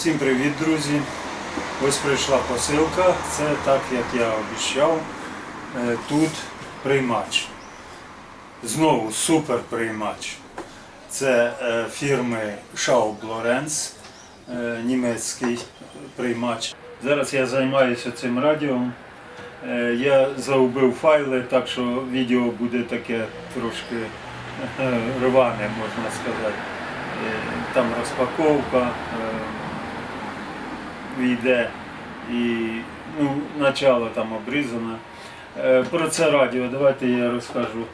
Всім привіт, друзі! Ось прийшла посилка. Це так, як я обіцяв. Е, Тут приймач. Знову супер приймач. Це е, фірми Schaub Lorenz, е, німецький приймач. Зараз я займаюся цим радіо. Я загубив файли, так що відео буде таке трошки рване, можна сказати. Там розпаковка е, війде і ну, начало там обрізане. Е, Про це радіо давайте я розкажу.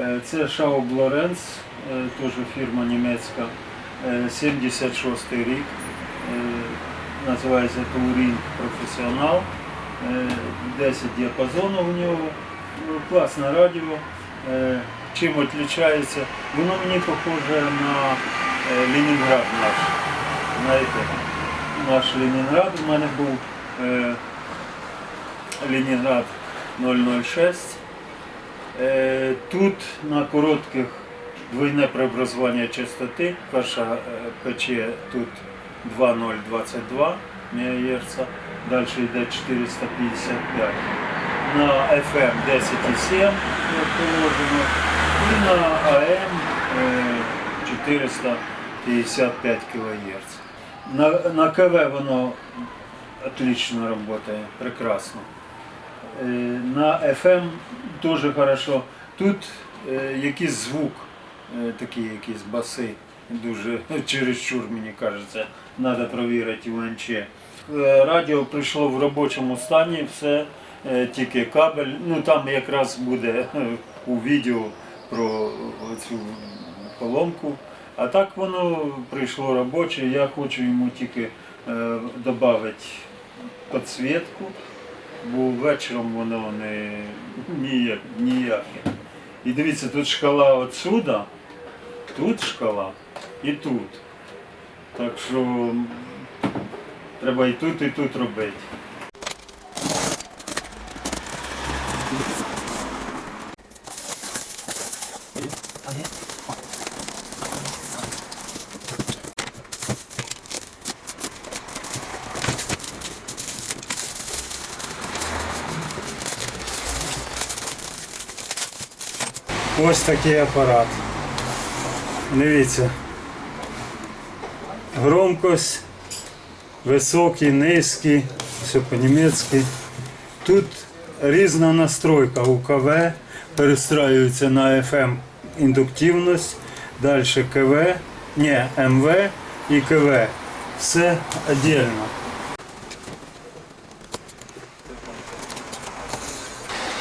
Е, Це Schaub Lorenz, е, теж фірма німецька, е, 76 рік. Називається Touring Професіонал. Е, 10 діапазонів у нього. Ну, Класне радіо. Чим відрізняється? Воно мені похоже на Ленінград наш. Знаєте, наш Ленінград у мене був е, Ленінград 006. Е, Тут на коротких двойне преобразування частоти. Перша е, ПЧ тут 2,022 МГц, далі йде 455. На FM 10,7 як положено. І на АМ е, 455 кГц. На, на КВ воно отлично працює, прекрасно. Е, На FM дуже хорошо. Тут е, якийсь звук, е, такі якісь баси, дуже чересчур, мені кажеться, треба перевірити УНЧ. Радіо прийшло в робочому стані, все, тільки кабель. Ну там якраз буде у відео про цю поломку. А так воно прийшло робоче. Я хочу йому тільки е, додати підсвітку, бо вечором воно не ніяк, ніяке. І дивіться, тут шкала отсюда, тут шкала і тут. Так що треба і тут, і тут робити. Ось такий апарат. Дивіться. Громкость, високий, низький, все по-німецьки. Тут різна настройка УКВ, перестраюється на FM індуктивність, далі КВ, ні, МВ і КВ. Все віддільно.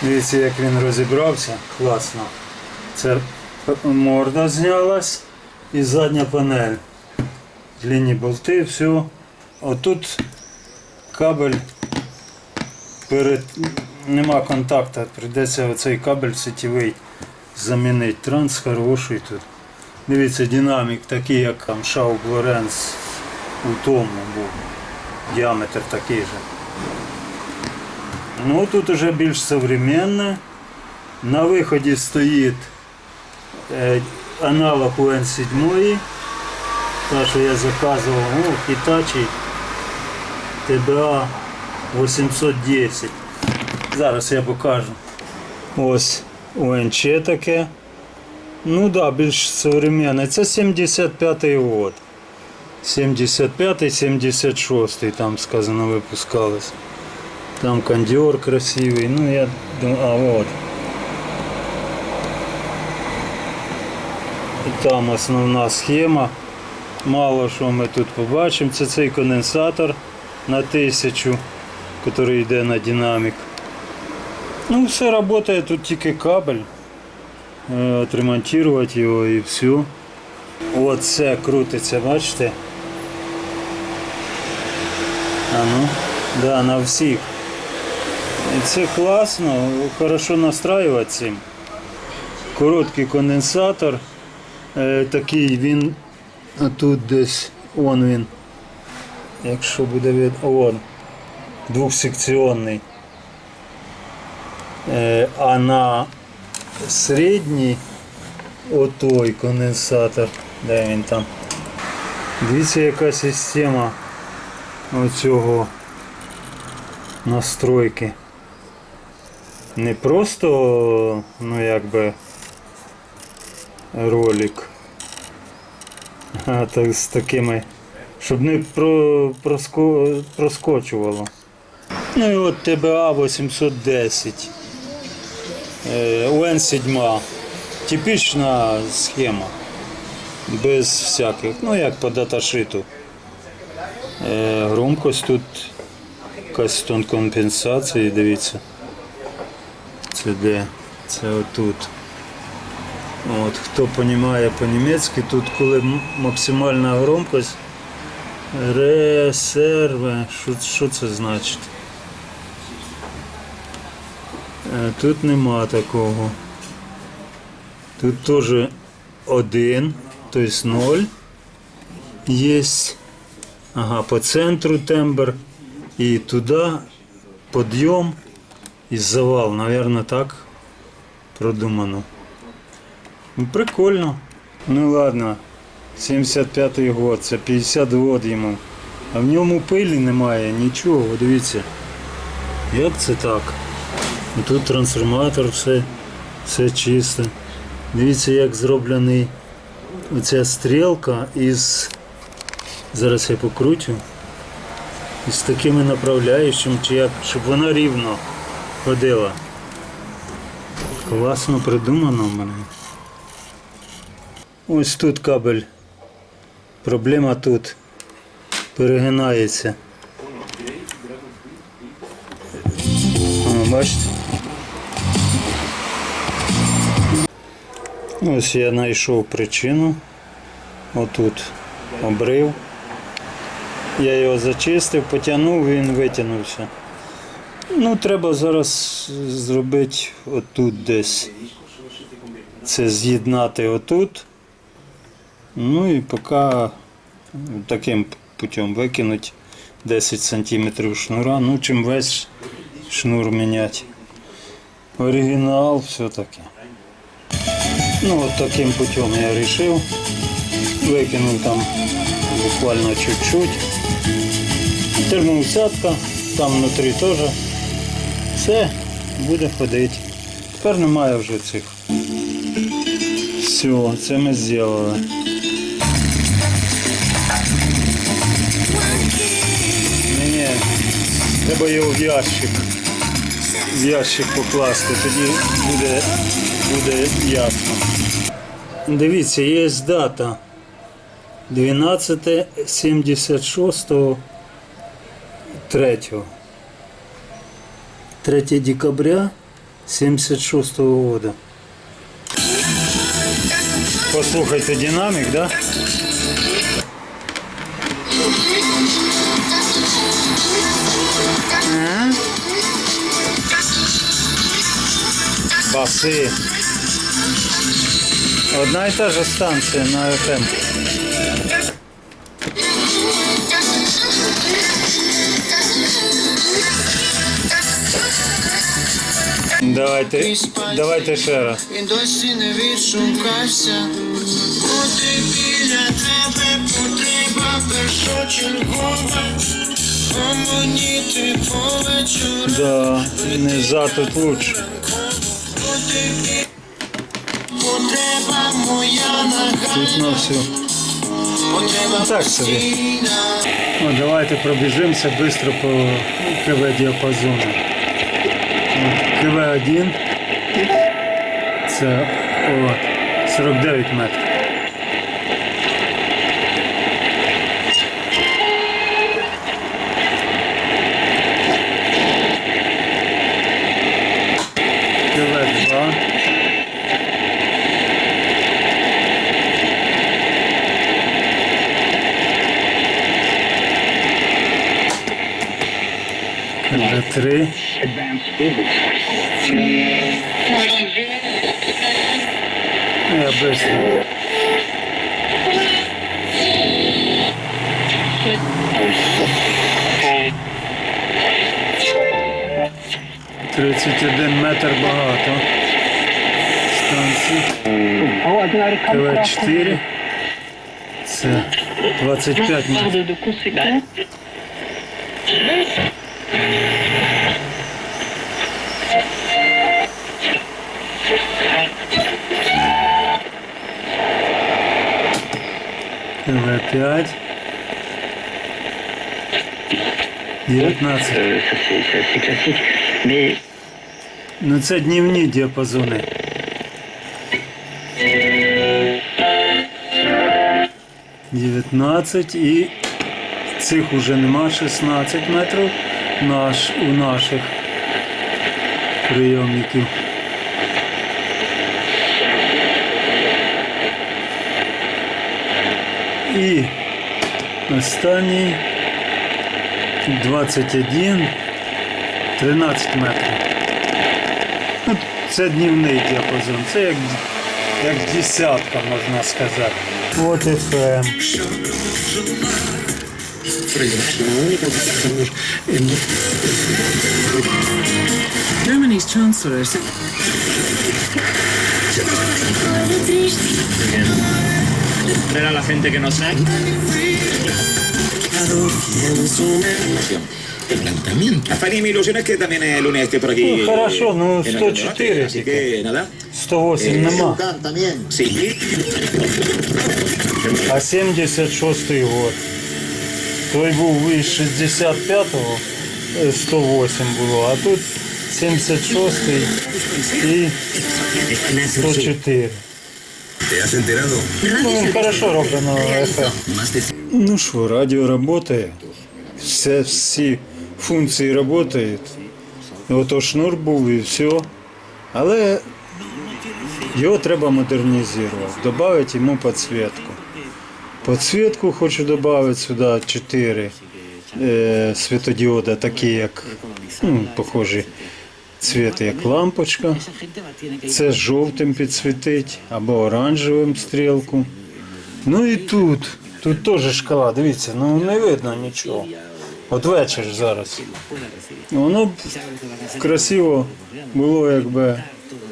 Дивіться, як він розібрався, класно. Це морда знялась і задня панель. Длинні болти, все. Отут кабель перед нема контакту, прийдеться оцей кабель сетєвий замінити. Транс хороший тут. Дивіться, динамік такий, як там Schaub Lorenz у тому був. Діаметр такий же. Ну тут уже більш современне. На виході стоїть аналог UN7, та, що я заказував, ну, Hitachi TBA 810. Зараз я покажу. Ось УНЧ таке. Ну да, більш современне. Це 75-й год. 75-й, 76-й там сказано випускалось. Там кондер красивый. Ну я думаю, а вот. Там основна схема. Мало що ми тут побачимо. Це цей конденсатор на 1000, який йде на динамік. Ну, все працює, тут тільки кабель. Е, Отремонтувати його і все. От це крутиться, бачите? А ну, да, на всіх. І це класно, хорошо настраювати цим. Короткий конденсатор. Е, такий він тут десь он він. Якщо буде від. Он. Двохсекціонний. Е, а на середній отой конденсатор. Де він там? Дивіться, яка система оцього настройки. Не просто, ну якби ролик, а так з такими, щоб не про, проско, проскочувало. Ну і от ТБА 810. Е, УН-7. Типічна схема. Без всяких, ну як по даташиту. Е, громкость тут якась тон компенсації, дивіться. Це де? Це отут. От, хто розуміє по-німецьки, тут коли максимальна громкость резерве, що, що це значить? Е, Тут нема такого. Тут теж один, тобто ноль є. Ага, по центру тембр. І туди підйом і завал, наверное, так продумано. Ну, прикольно. Ну ладно, 75-й год, це 50 год йому. А в ньому пилі немає, нічого, дивіться. Як це так? Ну, Тут трансформатор, все, все чисте. Дивіться, як зроблений оця стрілка із. Зараз я покручу. Із такими направляючими, чи як, щоб вона рівно ходила. Класно придумано в мене. Ось тут кабель. Проблема тут. Перегинається. О, бачите? Ось я знайшов причину. Отут обрив. Я його зачистив, потягнув, він витягнувся. Ну, треба зараз зробити отут десь. Це з'єднати отут. Ну і поки таким путем викинути 10 см шнура. Ну, чим весь шнур міняти. Оригінал, все таке. Ну, от таким путем я вирішив. Викинув там буквально чуть-чуть. Термоусадка, там внутрі теж. Все, буде ходити. Тепер немає вже цих. Все, це ми зробили. Треба його в ящик. В ящик покласти, тоді буде, буде ясно. Дивіться, є дата. 12 76 3 3 декабря 76 года. Послухайте динамик, да? Баси. Одна і та же станція на FM. Давайте, давайте ще раз. І досі не відшукався. Бути біля тебе потреба першочергова. Да, не за тут лучше. Тут на все. Потреба Так собі. постійна. Ну, давайте пробіжимося швидко по КВ діапазону. КВ1 це от, 49 метрів. КВ3 Я быстро. Тридцять один метр багато. Станції. КВ4. Це 25 метрів. Garde de conséquence. ТВ5. 19. Euh, ça c'est c'est assez classique. Mais Ну це днівні діапазони. Дев'ятнадцять і цих уже нема 16 метрів наш, у наших прийомників. І останній 21, 13 метрів. Ну, Це днівний діапазон, це як, як десятка, можна сказати. От FM. Germany's chancellor ver a la gente que no sabe. El planteamiento. Afani, mi ilusión es que también el lunes esté por aquí. Ну, хорошо, ну, en el 104 debate, Así тільки. que nada. 108 нема. Sí. А 76-й год. Той був із 65-го, е, 108 було, а тут 76-й і 104. ¿Te has enterado? Ну, хорошо роблено. Ну що, радіо працює. Все, всі функції працюють. Ото шнур був і все. Але його треба модернізувати, додати йому підсвітку. Підсвітку хочу додати сюди 4 е, світодіода, такі як ну, похожі цвіт, як лампочка. Це жовтим підсвітить або оранжевим стрілку. Ну і тут. Тут теж шкала, дивіться, ну не видно нічого. От вечір зараз. Воно б красиво було, якби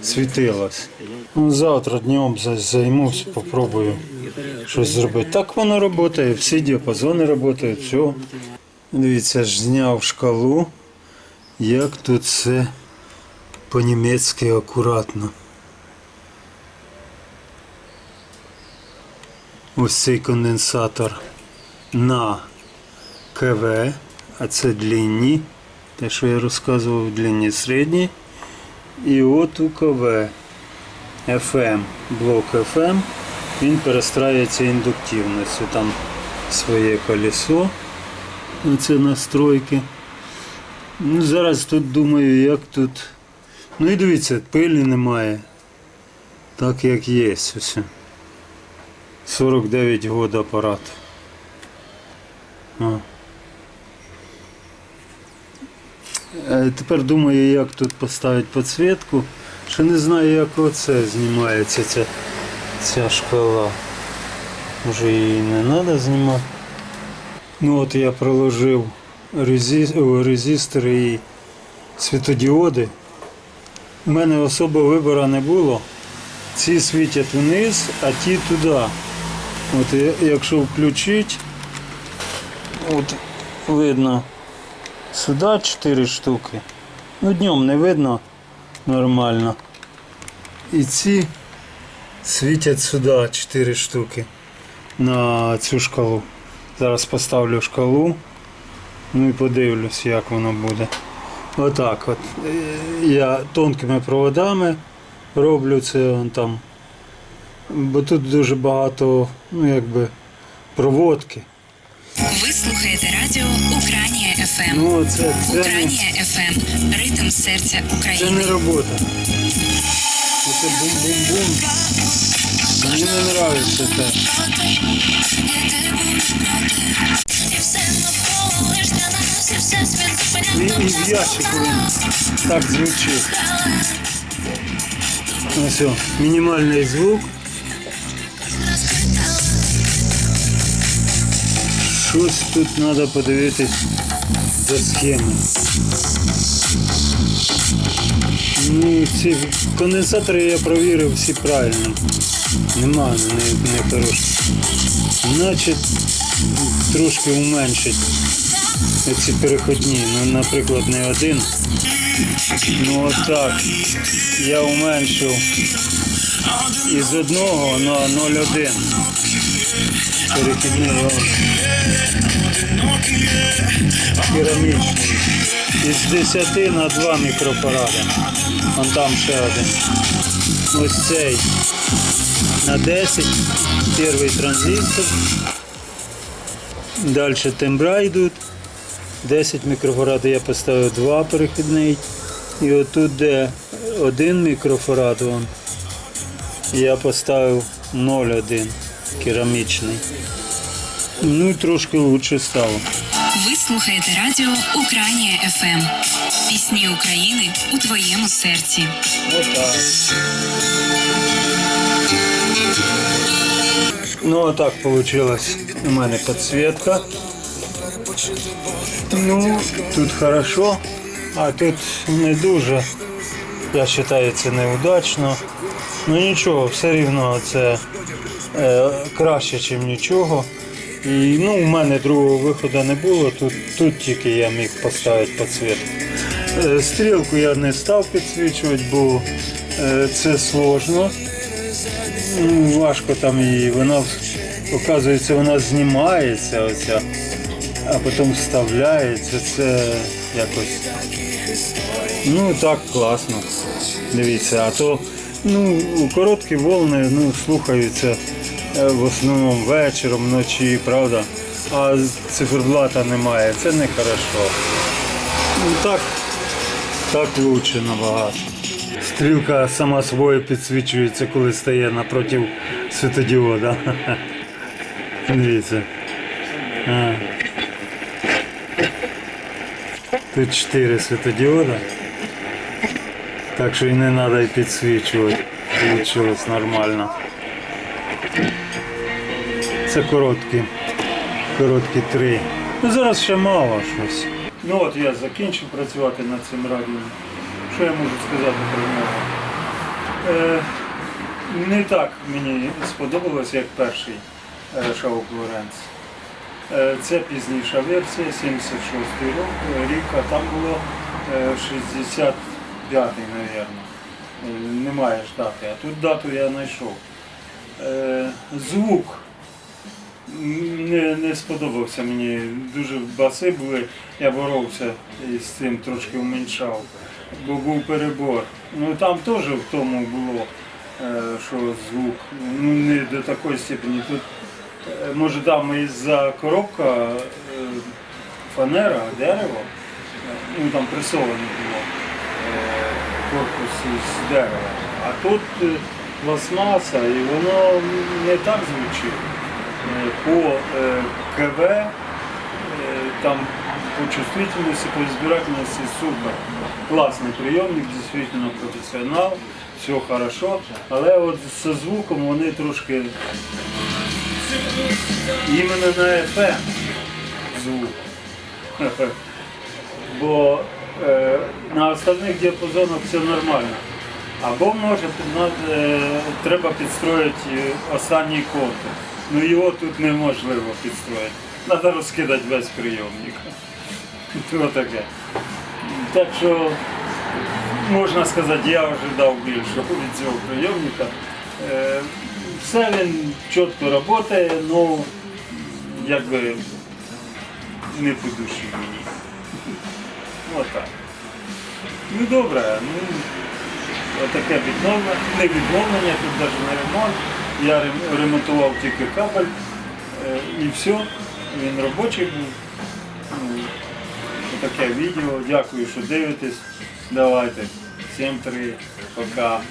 світилось. Ну, завтра днем за- займусь, попробую щось зробити. Так воно працює, всі діапазони працюють, все. Дивіться, ж зняв шкалу, як тут все по-німецьки акуратно. Ось цей конденсатор на КВ, а це длинні, те, що я розказував, длинні середні. І от у КВ FM, блок FM, він перестраюється індуктивністю. Там своє колесо, оце настройки. Ну, зараз тут думаю, як тут. Ну і дивіться, пилі немає. Так як є. Ось. 49 год апарат. О. Е, Тепер думаю, як тут поставити підсвітку. Ще не знаю, як оце знімається ця, ця шкала. Може її не треба знімати. Ну от я проложив резистори і світодіоди. У мене особо вибору не було. Ці світять вниз, а ті туди. От якщо включити, от видно сюди 4 штуки. Ну днем не видно нормально. І ці світять сюди 4 штуки на цю шкалу. Зараз поставлю шкалу. Ну і подивлюсь, як воно буде. Отак от. Я тонкими проводами роблю це вон там. Бо тут дуже багато, ну якби, проводки. Ви слухаєте радіо Українія ФМ. Ну це, це, не, ФМ. Ритм серця України. це не робота. Оце бум-бум-бум. Мені не подобається це. І, і в ящику він так звучить. Ось, о, мінімальний звук. Щось тут треба подивитись за схеми. Ну, ці конденсатори я провірив всі правильно. Нема не, не хороших. Значить, трошки уменшить ці переходні, ну, наприклад, не один. Ну отак. Я уменшив із одного на 0,1. Перехідний. Керамічний. Із 10 на 2 мікрофаради. Вон там ще один. Ось цей. На 10. Перший транзистор. Далі тембра йдуть. 10 мікрофарад я поставив 2 перехідний. І отут, де 1 мікрофарад, вон, я поставив 0,1 керамічний. Ну і трошки краще стало. Ви слухаєте радіо Українія ФМ. Пісні України у твоєму серці. Отак. Ну, отак вийшла у мене підсвітка. Ну, тут хорошо, а тут не дуже. Я вважаю, це неудачно. Ну нічого, все рівно це е, краще, ніж нічого. І ну, у мене другого виходу не було, тут, тут тільки я міг поставити підсвітку. Е, Стрілку я не став підсвічувати, бо е, це сложно. Ну, важко там її, вона оказується, вона знімається оця, а потім вставляється. Це якось. Ну так класно. Дивіться, а то ну, короткі волни ну, слухаються е, в основному вечором, вночі, правда. А циферблата немає, це не хорошо. Ну так, так лучше набагато. Стрілка сама собою підсвічується, коли стає напроти світодіода. Дивіться. Тут чотири світодіода. Так що і не треба і підсвічувати. Получилось нормально. Це короткі. Короткі три. Ну зараз ще мало щось. Ну от я закінчив працювати над цим радіо. Що я можу сказати про нього? Е, не так мені сподобалось, як перший е, Шоу Флоренс. Е, це пізніша версія, 76 рік, а там було е, 65-й, мабуть. Немає ж дати, а тут дату я знайшов. Звук не, не сподобався мені. Дуже баси були, я боровся з цим, трошки уменьшав, бо був перебор. Ну там теж в тому було, е, що звук ну, не до такої степені. Тут, е, може там із-за коробка е, фанера, дерево, ну там пресоване було корпус із дерева. А тут пластмаса і воно не так звучить. По КВ, там по чувствительности, по избирательности супер. Класний прийомник, дійсно професіонал, все хорошо. Але от зі звуком вони трошки іменно на FM звук. Бо е, на остальних діапазонах все нормально. Або може е, треба підстроїти е, останній контур. Ну його тут неможливо підстроїти. Треба розкидати весь прийомник. То таке. Так що можна сказати, я ожидав більшого від цього прийомника. Е, Все він чітко працює, але якби не по душі мені. Отак. Ну добре, ну отаке відновлення, не відновлення, тут навіть не ремонт. Я ремонтував тільки кабель е, і все. Він робочий був. Таке відео. Дякую, що дивитесь. Давайте. Всім три. Пока.